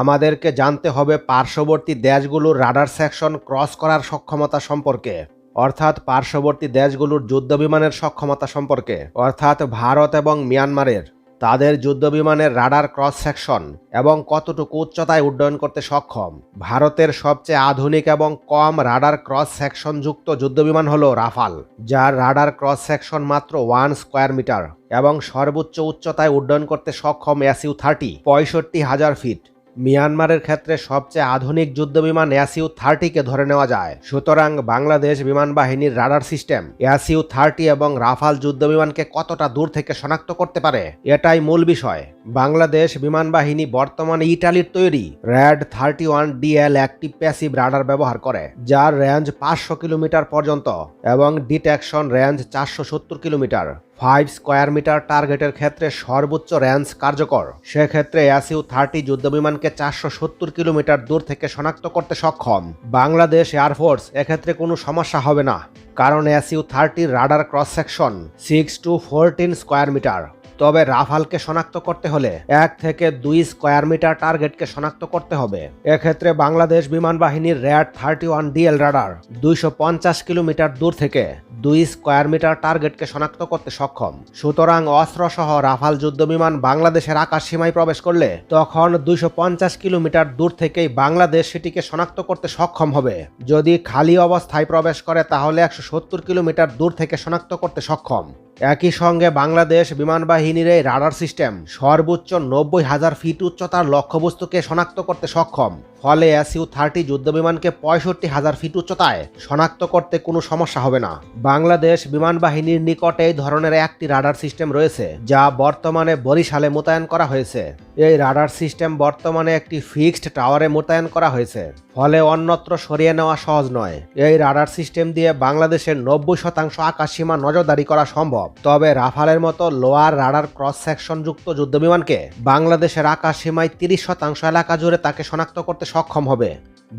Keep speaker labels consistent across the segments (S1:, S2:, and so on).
S1: আমাদেরকে জানতে হবে পার্শ্ববর্তী দেশগুলোর রাডার সেকশন ক্রস করার সক্ষমতা সম্পর্কে, অর্থাৎ পার্শ্ববর্তী দেশগুলোর যুদ্ধবিমানের সক্ষমতা সম্পর্কে, অর্থাৎ ভারত এবং মিয়ানমারের। তাদের যুদ্ধবিমানের রাডার ক্রস সেকশন এবং কতটুকু উচ্চতায় উড্ডয়ন করতে সক্ষম। ভারতের সবচেয়ে আধুনিক এবং কম রাডার ক্রস সেকশন যুক্ত যুদ্ধবিমান হল রাফাল, যার রাডার ক্রস সেকশন মাত্র ওয়ান স্কোয়ার মিটার এবং সর্বোচ্চ উচ্চতায় উড্ডয়ন করতে সক্ষম এসইউ থার্টি, পঁয়ষট্টি হাজার ফিট। মিয়ানমারের ক্ষেত্রে সবচেয়ে আধুনিক যুদ্ধবিমান এসইউ থার্টিকে ধরে নেওয়া যায়। সুতরাং বাংলাদেশ বিমান বাহিনীর রাডার সিস্টেম এসইউ থার্টি এবং রাফাল যুদ্ধবিমানকে কতটা দূর থেকে শনাক্ত করতে পারে, এটাই মূল বিষয়। বাংলাদেশ বিমান বাহিনী বর্তমানে ইটালির তৈরি র্যাড থার্টি ওয়ান ডিএল একটি প্যাসিভ রাডার ব্যবহার করে, যার রেঞ্জ পাঁচশো কিলোমিটার পর্যন্ত এবং ডিটেকশন রেঞ্জ চারশো সত্তর কিলোমিটার। ফাইভ স্কোয়ার মিটার টার্গেটের ক্ষেত্রে সর্বোচ্চ রেঞ্জ কার্যকর। সেক্ষেত্রে এসিউ থার্টি যুদ্ধবিমানকে চারশো সত্তর কিলোমিটার দূর থেকে শনাক্ত করতে সক্ষম। বাংলাদেশ এয়ারফোর্স এক্ষেত্রে কোনো সমস্যা হবে না, কারণ SU থার্টির radar cross section six to fourteen square metre. তবে রাফালকে শনাক্ত করতে হলে এক থেকে দুই স্কোয়ার মিটার টার্গেটকে শনাক্ত করতে হবে। এক্ষেত্রে বাংলাদেশ বিমান বাহিনীর RAT thirty one DL radar দুইশো পঞ্চাশ কিলোমিটার দূর থেকে দুই স্কোয়ার মিটার টার্গেটকে শনাক্ত করতে সক্ষম। সুতরাং অস্ত্রসহ রাফাল যুদ্ধবিমান বাংলাদেশের আকাশ সীমায় প্রবেশ করলে তখন দুইশো পঞ্চাশ কিলোমিটার দূর থেকেই বাংলাদেশ সেটিকে শনাক্ত করতে সক্ষম হবে। যদি খালি অবস্থায় প্রবেশ করে তাহলে একশো সত্তর কিলোমিটার দূর থেকে শনাক্ত করতে সক্ষম। একই সঙ্গে বাংলাদেশ বিমান বাহিনীর এই রাডার সিস্টেম সর্বোচ্চ নব্বই হাজার ফিট উচ্চতার লক্ষ্যবস্তুকে শনাক্ত করতে সক্ষম। ফলে এসইউ থার্টি যুদ্ধবিমানকে পঁয়ষট্টি হাজার ফিট উচ্চতায় শনাক্ত করতে কোনো সমস্যা হবে না। বাংলাদেশ বিমান বাহিনীর নিকটে এই ধরনের একটি রাডার সিস্টেম রয়েছে, যা বর্তমানে বরিশালে মোতায়েন করা হয়েছে। এই রাডার সিস্টেম বর্তমানে একটি ফিক্সড টাওয়ারে মোতায়েন করা হয়েছে, ফলে অন্যত্র সরিয়ে নেওয়া সহজ নয়। এই রাডার সিস্টেম দিয়ে বাংলাদেশের নব্বই শতাংশ আকাশসীমা নজরদারি করা সম্ভব। তবে রাফালের মতো লোয়ার রাডার ক্রস সেকশন যুক্ত যুদ্ধবিমানকে বাংলাদেশের আকাশ সীমায় তিরিশ শতাংশ এলাকা জুড়ে তাকে শনাক্ত করতে সক্ষম হবে।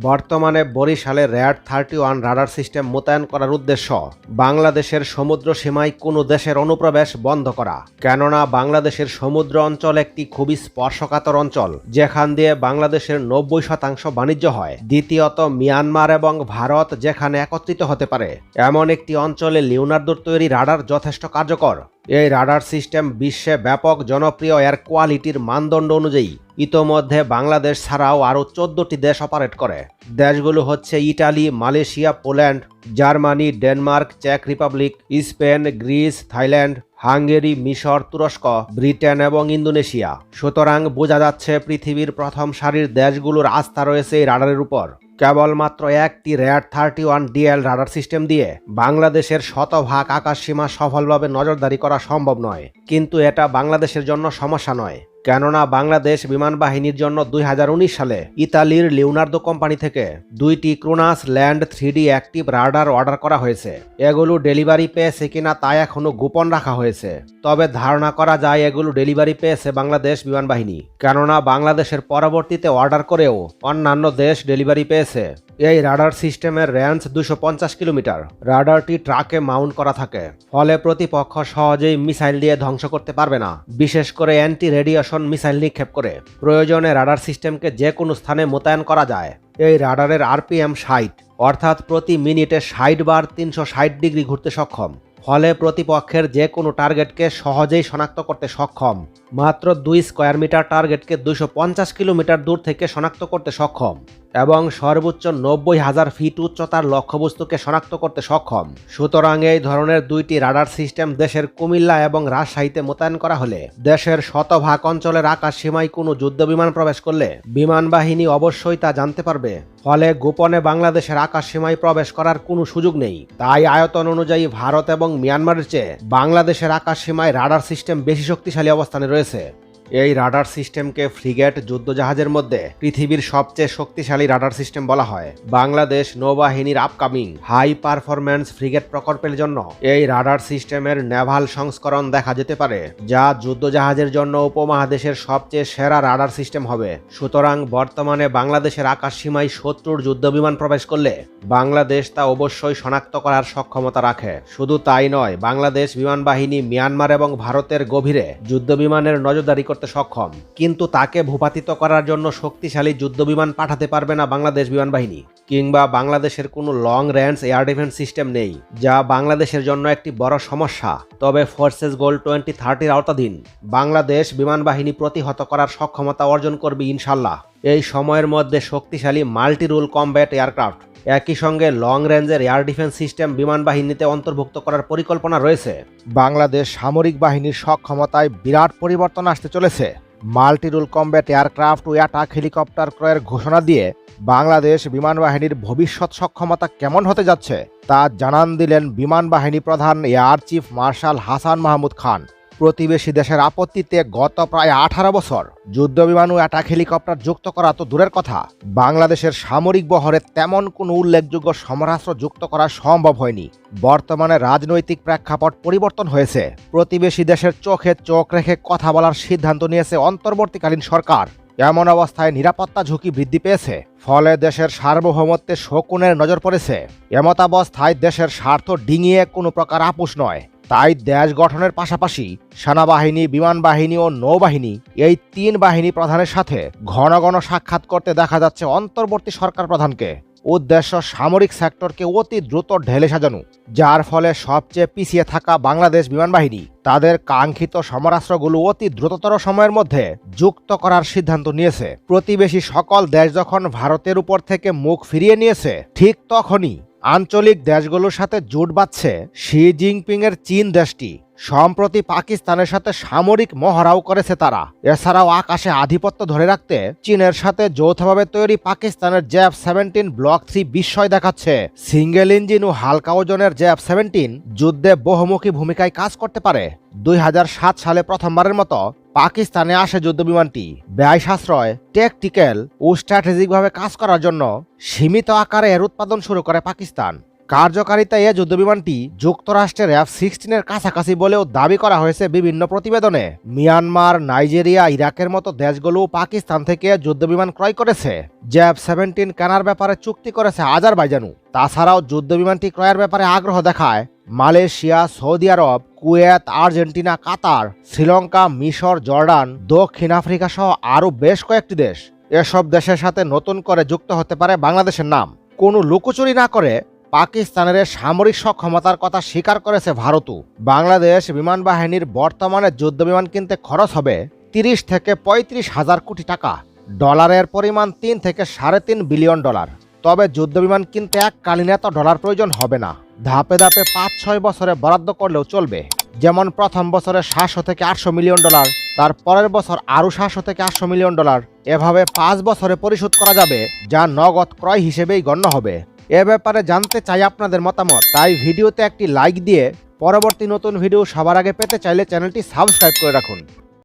S1: বর্তমানে বরিশালে RAT thirty one radar system মোতায়েন করার উদ্দেশ্য। বাংলাদেশের সমুদ্র সীমায় কোনো দেশের অনুপ্রবেশ বন্ধ করা। কেননা বাংলাদেশের সমুদ্র অঞ্চল একটি খুবই স্পর্শকাতর অঞ্চল, যেখান দিয়ে বাংলাদেশের নব্বই শতাংশ বাণিজ্য হয়। দ্বিতীয়ত, মিয়ানমার এবং ভারত যেখানে একত্রিত হতে পারে। এমন একটি অঞ্চলে লিওনার্দোর তৈরি রাডার যথেষ্ট কার্যকর। এই রাডার সিস্টেম বিশ্বে ব্যাপক জনপ্রিয় এয়ার কোয়ালিটির মানদণ্ড অনুযায়ী ইতোমধ্যে বাংলাদেশ ছাড়াও আরও চোদ্দটি দেশ অপারেট করে। দেশগুলো হচ্ছে Italy, Malaysia, Poland, Germany, Denmark, check Republic, Spain, Greece, Thailand, Hungary, মিশর, তুরস্ক, ব্রিটেন এবং ইন্দোনেশিয়া। সুতরাং বোঝা যাচ্ছে পৃথিবীর প্রথম সারির দেশগুলোর আস্থা রয়েছে এই রাডারের উপর। কেবলমাত্র একটি RAT thirty one DL radar system দিয়ে বাংলাদেশের শতভাগ আকাশসীমা সফলভাবে নজরদারি করা সম্ভব নয়। কিন্তু এটা বাংলাদেশের জন্য সমস্যা নয়। কেননা বাংলাদেশ বিমান বাহিনীর জন্য দুই হাজার উনিশ সালে ইতালির লিওনার্দো কোম্পানি থেকে দুইটি Kronos land three active radar order করা হয়েছে। এগুলো ডেলিভারি পেয়েছে কিনা তা এখনও গোপন রাখা হয়েছে। তবে ধারণা করা যায় এগুলো ডেলিভারি পেয়েছে বাংলাদেশ বিমান বাহিনী কেননা বাংলাদেশের পরবর্তীতে অর্ডার করেও অন্যান্য দেশ ডেলিভারি পেয়েছে। এই রাডার সিস্টেমের রেঞ্জ দুশো পঞ্চাশ কিলোমিটার। রাডারটি ট্রাকে মাউন্ট করা থাকে, ফলে প্রতিপক্ষ সহজেই মিসাইল দিয়ে ধ্বংস করতে পারবে না। বিশেষ করে অ্যান্টি রেডিয়েশন মিসাইল নিক্ষেপ করে। প্রয়োজনে রাডার সিস্টেমকে যে কোনো স্থানে মোতায়েন করা যায়। এই রাডারের আরপিএম ষাট, অর্থাৎ প্রতি মিনিটে ষাট বার তিনশো ষাট ডিগ্রি ঘুরতে সক্ষম। ফলে প্রতিপক্ষের যে কোনো টার্গেটকে সহজেই শনাক্ত করতে সক্ষম। মাত্র দুই স্কোয়ার মিটার টার্গেটকে দুশো কিলোমিটার দূর থেকে শনাক্ত করতে সক্ষম। এবং সর্বোচ্চ নব্বই হাজার ফিট উচ্চতার লক্ষ্যবস্তুকে শনাক্ত করতে সক্ষম। সুতরাং এই ধরনের দুইটি রাডার সিস্টেম দেশের কুমিল্লা এবং রাজশাহীতে মোতায়েন করা হলে দেশের শতভাগ অঞ্চলের আকাশ সীমায় কোনো যুদ্ধবিমান প্রবেশ করলে বিমান বাহিনী অবশ্যই তা জানতে পারবে। ফলে গোপনে বাংলাদেশের আকাশ সীমায় প্রবেশ করার কোনো সুযোগ নেই। তাই আয়তন অনুযায়ী ভারত এবং মিয়ানমারের চেয়ে বাংলাদেশের আকাশ সীমায় রাডার সিস্টেম বেশি শক্তিশালী অবস্থানে রয়েছে। এই রাডার সিস্টেমকে ফ্রিগেট যুদ্ধজাহাজের মধ্যে পৃথিবীর সবচেয়ে শক্তিশালী রাডার সিস্টেম বলা হয়। বাংলাদেশ নৌবাহিনীর আপকামিং, হাই পারফরম্যান্স ফ্রিগেট প্রকল্পের জন্য এই রাডার সিস্টেমের নেভাল সংস্করণ দেখা যেতে পারে, যা যুদ্ধজাহাজের জন্য উপমহাদেশের সবচেয়ে সেরা রাডার সিস্টেম হবে। সুতরাং বর্তমানে বাংলাদেশের আকাশ সীমায় শত্রুর যুদ্ধবিমান প্রবেশ করলে বাংলাদেশ তা অবশ্যই শনাক্ত করার সক্ষমতা রাখে। শুধু তাই নয়, বাংলাদেশ বিমান বাহিনী মিয়ানমার এবং ভারতের গভীরে যুদ্ধবিমানের নজরদারি করতে সক্ষম। কিন্তু তাকে ভূপাতিত করার জন্য শক্তিশালী যুদ্ধবিমান পাঠাতে পারবে না বাংলাদেশ বিমান বাহিনী, কিংবা বাংলাদেশের কোনো long range air defence system নেই, যা বাংলাদেশের জন্য একটি বড় সমস্যা। তবে ফোর্সেস গোল টোয়েন্টি থার্টির আওতাধীন, বাংলাদেশ বিমান বাহিনী প্রতিহত করার সক্ষমতা অর্জন করবে ইনশাল্লাহ। এই সময়ের মধ্যে শক্তিশালী মাল্টি রুল কমব্যাট এয়ারক্রাফট একই সঙ্গে লং রেঞ্জের এয়ার ডিফেন্স সিস্টেম বিমান বাহিনীতে অন্তর্ভুক্ত করার পরিকল্পনা রয়েছে।
S2: বাংলাদেশ সামরিক বাহিনীর সক্ষমতায় বিরাট পরিবর্তন আসতে চলেছে। মাল্টিরুল কম্ব্যাট এয়ারক্রাফট ও অ্যাটাক হেলিকপ্টার ক্রয়ের ঘোষণা দিয়ে বাংলাদেশ বিমান বাহিনীর ভবিষ্যৎ সক্ষমতা কেমন হতে যাচ্ছে তা জানান দিলেন বিমান বাহিনী প্রধান air chief marshal Hasan Mahmud Khan. প্রতিবেশী দেশের আপত্তিতে গত প্রায় আঠারো বছর যুদ্ধ বিমান ও অ্যাটাক হেলিকপ্টার যুক্ত করা তো দূরের কথা। বাংলাদেশের সামরিক বহরে তেমন কোনো উল্লেখযোগ্য সমরাস্ত্র যুক্ত করা সম্ভব হয়নি। বর্তমানে রাজনৈতিক প্রেক্ষাপট পরিবর্তন হয়েছে। প্রতিবেশী দেশের চোখে চোখ রেখে কথা বলার সিদ্ধান্ত নিয়েছে অন্তর্বর্তীকালীন সরকার। এমন অবস্থায় নিরাপত্তা ঝুঁকি বৃদ্ধি পেয়েছে, ফলে দেশের সার্বভৌমত্বে শকুনের নজর পড়েছে। এমতাবস্থায় দেশের স্বার্থ ডিঙিয়ে কোনো প্রকার আপোষ নয়। তাই দেশ গঠনের পাশাপাশি সেনাবাহিনী বিমান বাহিনী ও নৌবাহিনী এই তিন বাহিনী প্রধানের সাথে ঘন ঘন সাক্ষাৎ করতে দেখা যাচ্ছে অন্তর্বর্তী সরকার প্রধানকে। উদ্দেশ্য সামরিক সেক্টরকে অতি দ্রুত ঢেলে সাজানো, যার ফলে সবচেয়ে পিছিয়ে থাকা বাংলাদেশ বিমান বাহিনী তাদের কাঙ্ক্ষিত সমরাস্ত্রগুলো অতি দ্রুততর সময়ের মধ্যে যুক্ত করার সিদ্ধান্ত নিয়েছে। প্রতিবেশী সকল দেশ যখন ভারতের উপর থেকে মুখ ফিরিয়ে নিয়েছে, ঠিক তখনই আঞ্চলিক দেশগুলোর সাথে জোট বাঁধছে শি জিনপিং এর চীন দেশটি। সম্প্রতি পাকিস্তানের সাথে সামরিক মহড়াও করেছে তারা। এছাড়াও আকাশে আধিপত্য ধরে রাখতে চীনের সাথে যৌথভাবে তৈরি পাকিস্তানের জ্যাব সেভেন্টিন ব্লক থ্রি বিস্ময় দেখাচ্ছে। সিঙ্গেল ইঞ্জিন ও হালকা ওজনের জ্যাব সেভেন্টিন যুদ্ধে বহুমুখী ভূমিকায় কাজ করতে পারে। দুই হাজার সাত সালে প্রথমবারের মতো পাকিস্তানে আসে যুদ্ধ বিমানটি ব্যয় সাশ্রয় টেকটিক্যাল ও স্ট্র্যাটেজিকভাবে কাজ করার জন্য সীমিত আকারে এর উৎপাদন শুরু করে পাকিস্তান। কার্যকারিতা এ যুদ্ধবিমানটি যুক্তরাষ্ট্রের এফ সিক্সটিনের কাছাকাছি বলেও দাবি করা হয়েছে বিভিন্ন প্রতিবেদনে। মিয়ানমার, নাইজেরিয়া, ইরাকের মতো দেশগুলো পাকিস্তান থেকে যুদ্ধবিমান ক্রয় করেছে। জ্যাব সেভেন্টিন কেনার ব্যাপারে চুক্তি করেছে আজারবাইজানু তাছাড়াও যুদ্ধবিমানটি ক্রয়ের ব্যাপারে আগ্রহ দেখায় মালয়েশিয়া, সৌদি আরব, কুয়েত, আর্জেন্টিনা, কাতার, শ্রীলঙ্কা, মিশর, জর্ডান, দক্ষিণ আফ্রিকা সহ আরও বেশ কয়েকটি দেশ। এসব দেশের সাথে নতুন করে যুক্ত হতে পারে বাংলাদেশের নাম। কোনো লুকোচুরি না করে পাকিস্তানের সামরিক সক্ষমতার কথা স্বীকার করেছে ভারতও। বাংলাদেশ বিমান বাহিনীর বর্তমানে যুদ্ধ বিমান কিনতে খরচ হবে তিরিশ থেকে পঁয়ত্রিশ হাজার কোটি টাকা। ডলারের পরিমাণ তিন থেকে সাড়ে তিন বিলিয়ন ডলার। তবে যুদ্ধ বিমান কিনতে এককালীন এত ডলার প্রয়োজন হবে না। ধাপে ধাপে পাঁচ, ছয় বছরে বরাদ্দ করলেও চলবে। যেমন প্রথম বছরে সাতশো থেকে আটশো মিলিয়ন ডলার, তার পরের বছর আরও সাতশো থেকে আটশো মিলিয়ন ডলার। এভাবে পাঁচ বছরে পরিশোধ করা যাবে, যা নগদ ক্রয় হিসেবেই গণ্য হবে। এ ব্যাপারে জানতে চাই আপনাদের মতামত। তাই ভিডিওতে একটি লাইক দিয়ে পরবর্তী নতুন ভিডিও সবার আগে পেতে চাইলে চ্যানেলটি সাবস্ক্রাইব করে রাখুন।